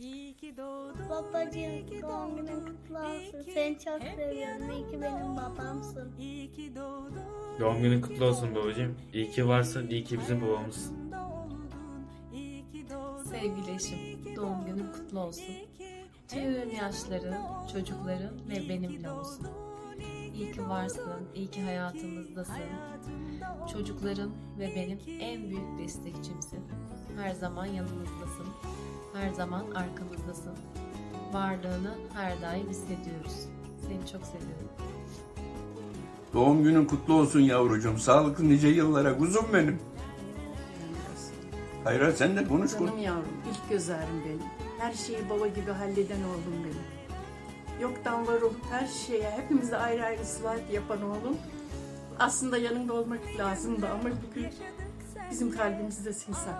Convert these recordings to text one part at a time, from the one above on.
İyi ki doğdun. Babacığım doğum günün kutlu olsun. Seni çok seviyorum. İyi ki benim babamsın. İyi ki doğdun. Doğum günün kutlu olsun babacığım. İyi ki varsın, iyi ki bizim babamızsın. Ki. Sevgili eşim, doğum günün kutlu olsun. Tüm yaşların, çocukların ve benimle olsun. İyi ki varsın, iyi ki hayatımızdasın. Çocukların ve benim en büyük destekçimsin. Her zaman yanımızdasın. Her zaman arkamızdasın. Varlığını her daim hissediyoruz. Seni çok seviyorum. Doğum günün kutlu olsun yavrucuğum. Sağlıklı nice yıllara kuzum benim. Hayır sen de konuş konuş. Canım yavrum, ilk göz ağrım benim. Her şeyi baba gibi halleden oğlum benim. Yoktan var olup her şeye hepimize ayrı ayrı slide yapan oğlum. Aslında yanında olmak lazımdı ama bugün bizim kalbimizdesin sen.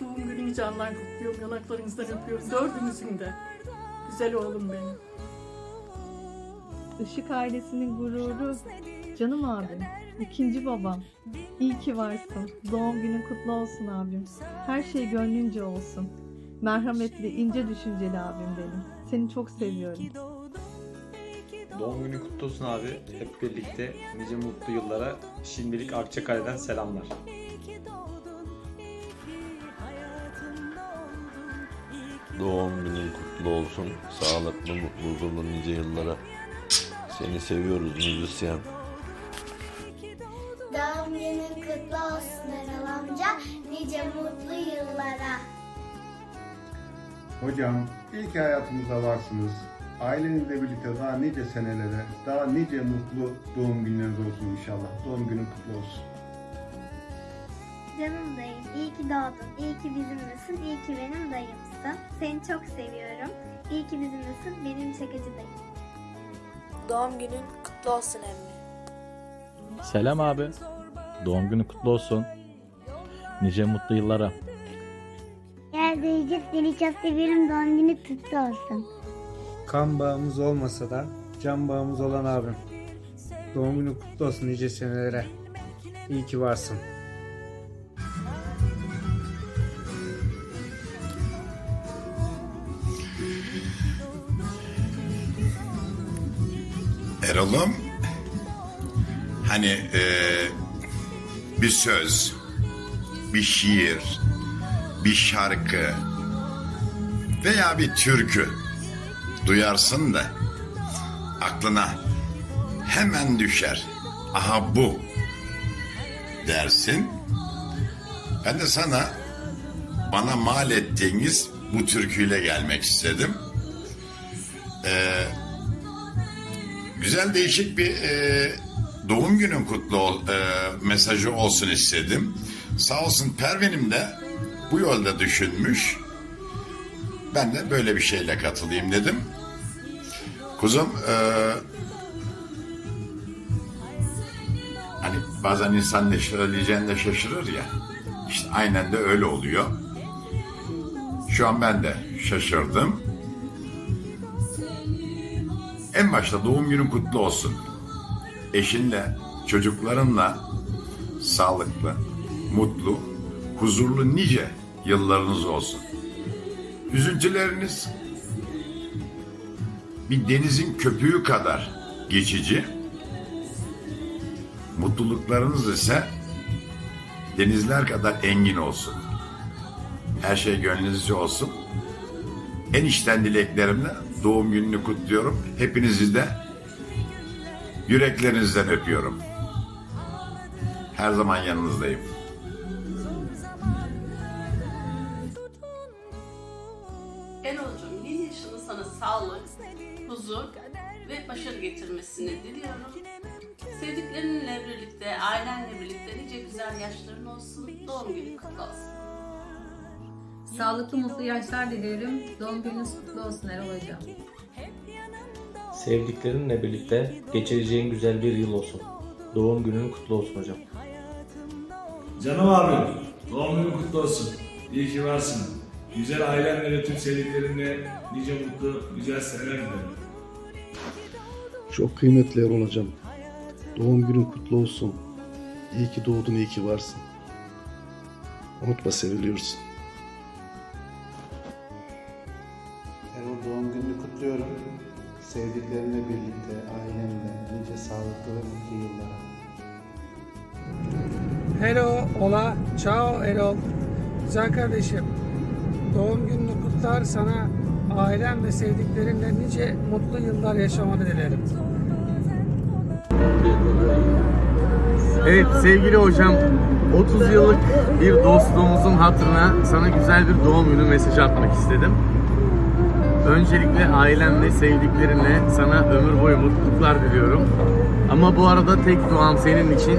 Doğum gününü candan kutluyorum, yanaklarınızdan öpüyorum. Dördünüzün de. Güzel oğlum benim. Işık ailesinin gururu. Canım abim. ikinci babam. İyi ki varsın. Doğum günün kutlu olsun abim. Her şey gönlünce olsun. Merhametli, ince düşünceli abim benim. Seni çok seviyorum. Doğum günü kutlu olsun abi. Hep birlikte nice mutlu yıllara şimdilik Akçakale'den selamlar. Doğum günün kutlu olsun. Sağlıklı, mutlu, huzurlu nice yıllara. Seni seviyoruz müzisyen. Doğum günün kutlu olsun Erol amca. Nice mutlu yıllara. Hocam ilk hayatımızda varsınız. Ailenizle birlikte daha nice senelere, daha nice mutlu doğum günleriniz olsun inşallah. Doğum günün kutlu olsun. Canım dayım, iyi ki doğdun. İyi ki bizimlesin. İyi ki benim dayımsın. Seni çok seviyorum. İyi ki bizimlesin. Benim şakacı dayım. Doğum günün kutlu olsun emmi. Selam abi. Doğum günü kutlu olsun. Nice mutlu yıllara. Gel dayıcım seni çok seviyorum. Doğum günü kutlu olsun. Kan bağımız olmasa da can bağımız olan abim. Doğum günü kutlu olsun nice senelere. İyi ki varsın. Erol'um hani e, bir söz, bir şiir, bir şarkı veya bir türkü duyarsın da aklına hemen düşer. Aha bu dersin. Ben de sana bana mal ettiğiniz bu türküyle gelmek istedim. Eee Güzel değişik bir e, doğum günün kutlu ol, e, mesajı olsun istedim. Sağ olsun Pervin'im de bu yolda düşünmüş. Ben de böyle bir şeyle katılayım dedim. Kuzum e, hani bazen insan ne söyleyeceğini de şaşırır ya. İşte aynen de öyle oluyor. Şu an ben de şaşırdım. En başta doğum günün kutlu olsun. Eşinle, çocuklarınla sağlıklı, mutlu, huzurlu nice yıllarınız olsun. Üzüntüleriniz bir denizin köpüğü kadar geçici. Mutluluklarınız ise denizler kadar engin olsun. Her şey gönlünüzce olsun. En içten dileklerimle doğum gününü kutluyorum. Hepinizi de yüreklerinizden öpüyorum. Her zaman yanınızdayım. Erol'cum yeni yaşını sana sağlık, huzur ve başarı getirmesini diliyorum. Sevdiklerinle birlikte, ailenle birlikte nice güzel yaşların olsun. Doğum günün kutlu olsun. Sağlıklı mutlu yaşlar diliyorum. Doğum gününüz kutlu olsun Erol Hocam. Sevdiklerinle birlikte geçireceğin güzel bir yıl olsun. Doğum günün kutlu olsun hocam. Canım abim. Doğum günün kutlu olsun. İyi ki varsın. Güzel ailenle ve tüm sevdiklerinle nice mutlu, güzel seneler dilerim. Çok kıymetli Erol hocam. Doğum günün kutlu olsun. İyi ki doğdun, iyi ki varsın. Unutma seviliyorsun. doğum gününü kutluyorum. Sevdiklerinle birlikte, ailenle, nice sağlıklı ve mutlu yıllara. Hello, hola, ciao Erol. Güzel kardeşim. Doğum gününü kutlar sana ailen ve sevdiklerinle nice mutlu yıllar yaşamanı dilerim. Evet sevgili hocam 30 yıllık bir dostluğumuzun hatırına sana güzel bir doğum günü mesajı atmak istedim. Öncelikle ailen ve sevdiklerinle sana ömür boyu mutluluklar diliyorum. Ama bu arada tek duam senin için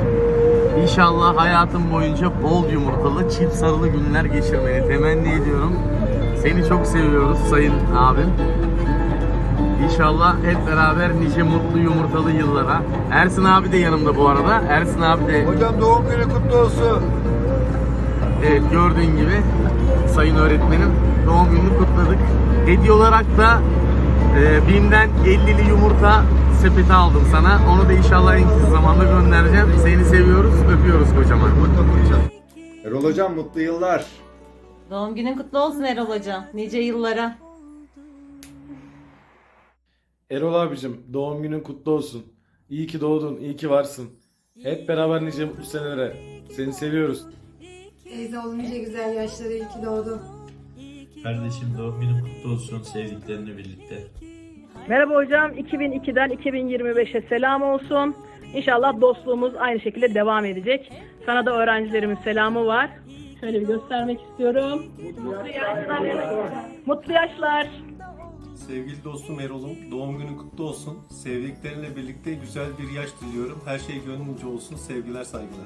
İnşallah hayatın boyunca bol yumurtalı, çift sarılı günler geçirmeni temenni ediyorum. Seni çok seviyoruz sayın abim. İnşallah hep beraber nice mutlu yumurtalı yıllara. Ersin abi de yanımda bu arada. Ersin abi de... Hocam doğum günü kutlu olsun. Evet gördüğün gibi sayın öğretmenim doğum gününü kutladık. Hediye olarak da e, BİM'den 50'li yumurta sepeti aldım sana. Onu da inşallah en kısa zamanda göndereceğim. Seni seviyoruz, öpüyoruz kocaman. Erol hocam mutlu yıllar. Doğum günün kutlu olsun Erol Hocam. Nice yıllara. Erol abicim doğum günün kutlu olsun. İyi ki doğdun, iyi ki varsın. Hep beraber nice mutlu senelere. Seni seviyoruz. Teyze olunca güzel yaşları iyi ki doğdu. Kardeşim doğum günün kutlu olsun sevdiklerinle birlikte. Merhaba hocam. 2002'den 2025'e selam olsun. İnşallah dostluğumuz aynı şekilde devam edecek. Sana da öğrencilerimin selamı var. Şöyle bir göstermek istiyorum. Mutlu yaşlar. Mutlu yaşlar. Sevgili dostum Erol'um doğum günün kutlu olsun. Sevdiklerinle birlikte güzel bir yaş diliyorum. Her şey gönlünce olsun. Sevgiler, saygılar.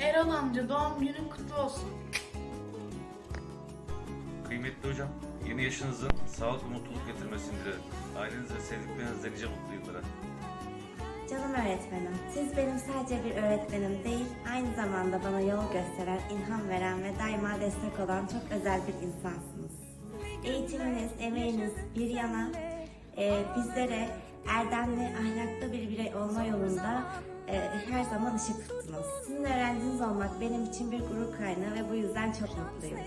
Erol amca doğum günün kutlu olsun. Kıymetli hocam, yeni yaşınızın sağlık ve mutluluk getirmesini dilerim. Aileniz ve sevdiklerinizle nice mutlu yıllara. Canım öğretmenim, siz benim sadece bir öğretmenim değil, aynı zamanda bana yol gösteren, ilham veren ve daima destek olan çok özel bir insansınız. Eğitiminiz, emeğiniz bir yana e, bizlere erdemli, ahlaklı bir birey olma yolunda e, her zaman ışık tuttunuz. Sizin öğrenciniz olmak benim için bir gurur kaynağı ve bu yüzden çok mutluyum.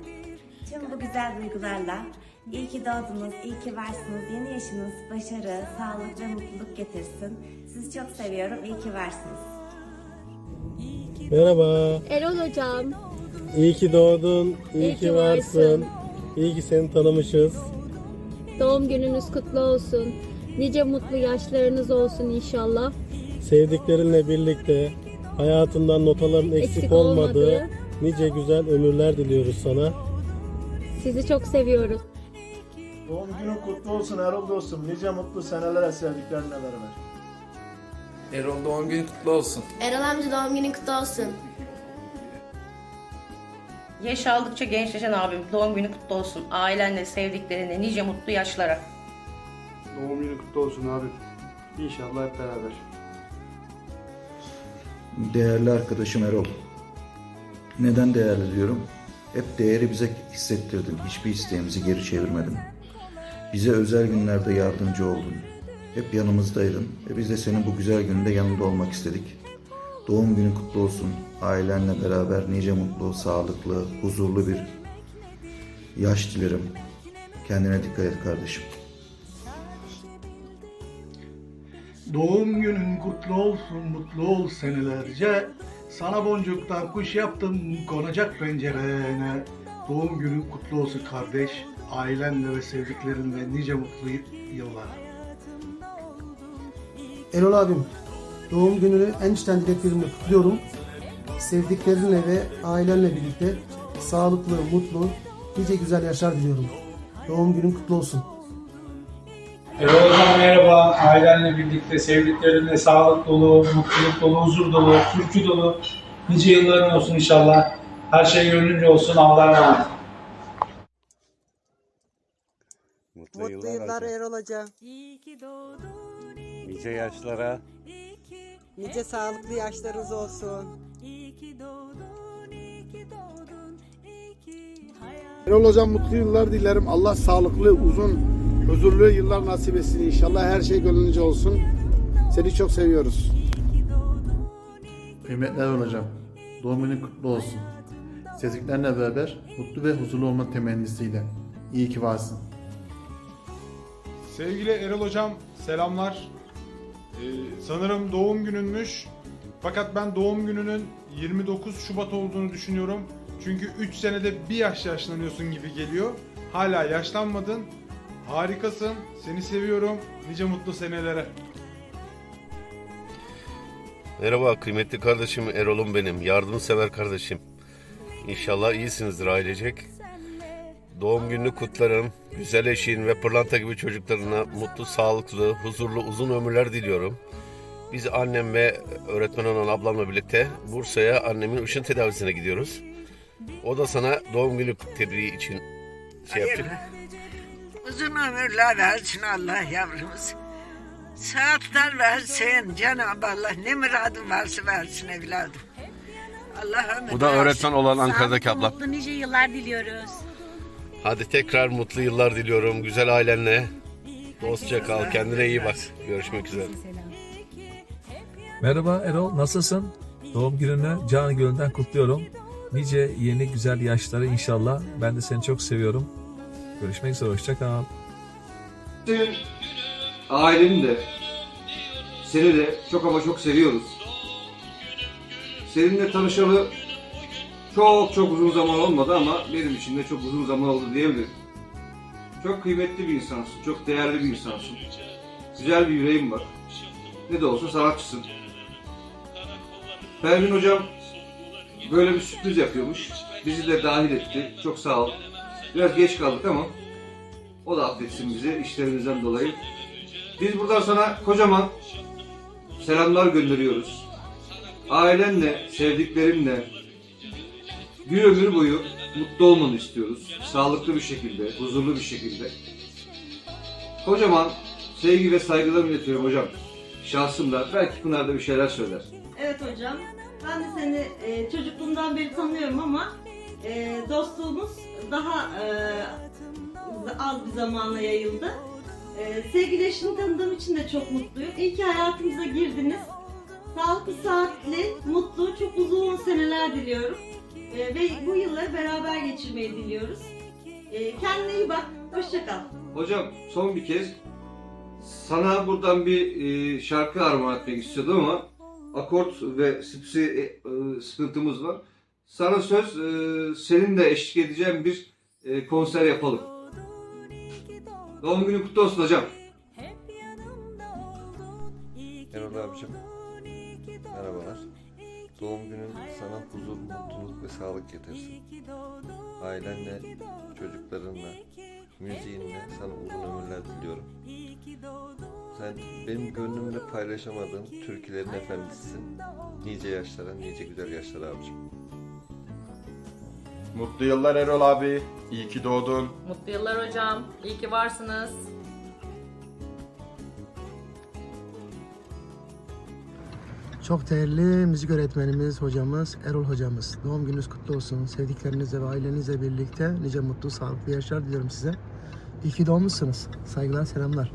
Tüm bu güzel duygularla iyi ki doğdunuz, iyi ki varsınız, yeni yaşınız başarı, sağlık ve mutluluk getirsin. Sizi çok seviyorum, iyi ki varsınız. Merhaba. Erol hocam, İyi ki doğdun. İyi ki varsın. İyi ki seni tanımışız. doğum gününüz kutlu olsun. Nice mutlu yaşlarınız olsun inşallah. Sevdiklerinle birlikte hayatından notaların eksik, Eksik olmadığı olmadığı nice güzel ömürler diliyoruz sana. Sizi çok seviyoruz. Doğum günün kutlu olsun Erol dostum. Nice mutlu senelere sevdiklerinle beraber. Erol doğum günün kutlu olsun. Erol amca doğum günün kutlu olsun. Yaş aldıkça gençleşen abim doğum günü kutlu olsun. Ailenle, sevdiklerinle nice mutlu yaşlara. Doğum günün kutlu olsun abi. İnşallah hep beraber. Değerli arkadaşım Erol. Neden değerli diyorum? Hep değeri bize hissettirdin. Hiçbir isteğimizi geri çevirmedin. Bize özel günlerde yardımcı oldun. Hep yanımızdaydın ve biz de senin bu güzel gününde yanında olmak istedik. Doğum günün kutlu olsun. Ailenle beraber nice mutlu, sağlıklı, huzurlu bir yaş dilerim. Kendine dikkat et kardeşim. Doğum günün kutlu olsun, mutlu ol senelerce. Sana boncuktan kuş yaptım, konacak pencerene. Doğum günün kutlu olsun kardeş. Ailenle ve sevdiklerinle nice mutlu yıllar. Erol abim, doğum gününü en içten dileklerimle kutluyorum. Sevdiklerinle ve ailenle birlikte sağlıklı, mutlu, nice güzel yaşlar diliyorum. Doğum günün kutlu olsun. Erol hocam merhaba. Ailenle birlikte, sevdiklerinle sağlık dolu, mutluluk dolu, huzur dolu, türkü dolu. Nice yılların olsun inşallah. Her şey gönlünce olsun. Allah'a emanet. Mutlu, yıllar, Erol Hoca. İyi ki doğdun, Nice yaşlara. iyi ki, Nice sağlıklı yaşlarınız olsun. iyi ki doğdun, iyi ki doğdun, iyi ki hayat. Erol hocam mutlu yıllar dilerim. Allah sağlıklı, uzun, huzurlu yıllar nasip etsin inşallah. Her şey gönlünce olsun. Seni çok seviyoruz. Kıymetli Erol Hocam, doğum günün kutlu olsun. Sevdiklerinle beraber mutlu ve huzurlu olma temennisiyle. İyi ki varsın. Sevgili Erol Hocam selamlar. Ee, sanırım doğum gününmüş. Fakat ben doğum gününün 29 Şubat olduğunu düşünüyorum. Çünkü 3 senede bir yaş yaşlanıyorsun gibi geliyor. Hala yaşlanmadın. Harikasın. Seni seviyorum. Nice mutlu senelere. Merhaba kıymetli kardeşim Erol'um benim. Yardımsever kardeşim. İnşallah iyisinizdir ailecek. Doğum gününü kutlarım. Güzel eşin ve pırlanta gibi çocuklarına mutlu, sağlıklı, huzurlu, uzun ömürler diliyorum. Biz annem ve öğretmen olan ablamla birlikte Bursa'ya annemin ışın tedavisine gidiyoruz. O da sana doğum günü tebriği için şey yapacak. Uzun ömürler versin Allah yavrumuz. Saatler versin Cenab-ı Allah. Ne muradın varsa versin evladım. Allah ömür Bu da öğretmen olan Ankara'daki ablam. Mutlu nice yıllar diliyoruz. Hadi tekrar mutlu yıllar diliyorum. Güzel ailenle. Dostça kal. Kendine iyi bak. Görüşmek üzere. Merhaba Erol, nasılsın? Doğum gününü canı gönülden kutluyorum. Nice yeni güzel yaşları inşallah. Ben de seni çok seviyorum. Görüşmek üzere, hoşça kal. Aileni de seni de çok ama çok seviyoruz. Seninle tanışalı çok çok uzun zaman olmadı ama benim için de çok uzun zaman oldu diyebilirim. Çok kıymetli bir insansın, çok değerli bir insansın. Güzel bir yüreğin var. Ne de olsa sanatçısın. Pervin hocam böyle bir sürpriz yapıyormuş. Bizi de dahil etti. Çok sağ ol. Biraz geç kaldık ama o da affetsin bizi işlerimizden dolayı. Biz buradan sana kocaman selamlar gönderiyoruz. Ailenle, sevdiklerinle bir ömür boyu mutlu olmanı istiyoruz. Sağlıklı bir şekilde, huzurlu bir şekilde. Kocaman sevgi ve saygılar iletiyorum hocam. Şahsımda. Belki Pınar da bir şeyler söyler. Evet hocam. Ben de seni e, çocukluğumdan beri tanıyorum ama e, dostluğumuz daha e, az bir zamana yayıldı. E, sevgili eşini tanıdığım için de çok mutluyum. İyi ki hayatımıza girdiniz. Sağlıklı, saatli, mutlu, çok uzun seneler diliyorum. E, ve bu yılları beraber geçirmeyi diliyoruz. E, kendine iyi bak. Hoşça kal. Hocam son bir kez sana buradan bir e, şarkı armağan etmek istiyordum ama akort ve spsi e, e, sıkıntımız var. Sana söz e, senin de eşlik edeceğim bir e, konser yapalım. Doğum günün kutlu olsun hocam. Erol abicim, merhabalar. Doğum günün sana huzur, mutluluk ve sağlık getirsin. Ailenle, çocuklarınla, müziğinle sana uzun ömürler diliyorum. Sen benim gönlümle paylaşamadığım türkülerin efendisisin. Nice yaşlara, nice güzel yaşlara abicim. Mutlu yıllar Erol abi. İyi ki doğdun. Mutlu yıllar hocam. İyi ki varsınız. Çok değerli müzik öğretmenimiz, hocamız, Erol hocamız. Doğum gününüz kutlu olsun. Sevdiklerinizle ve ailenizle birlikte nice mutlu, sağlıklı yaşlar diliyorum size. İyi ki doğmuşsunuz. Saygılar, selamlar.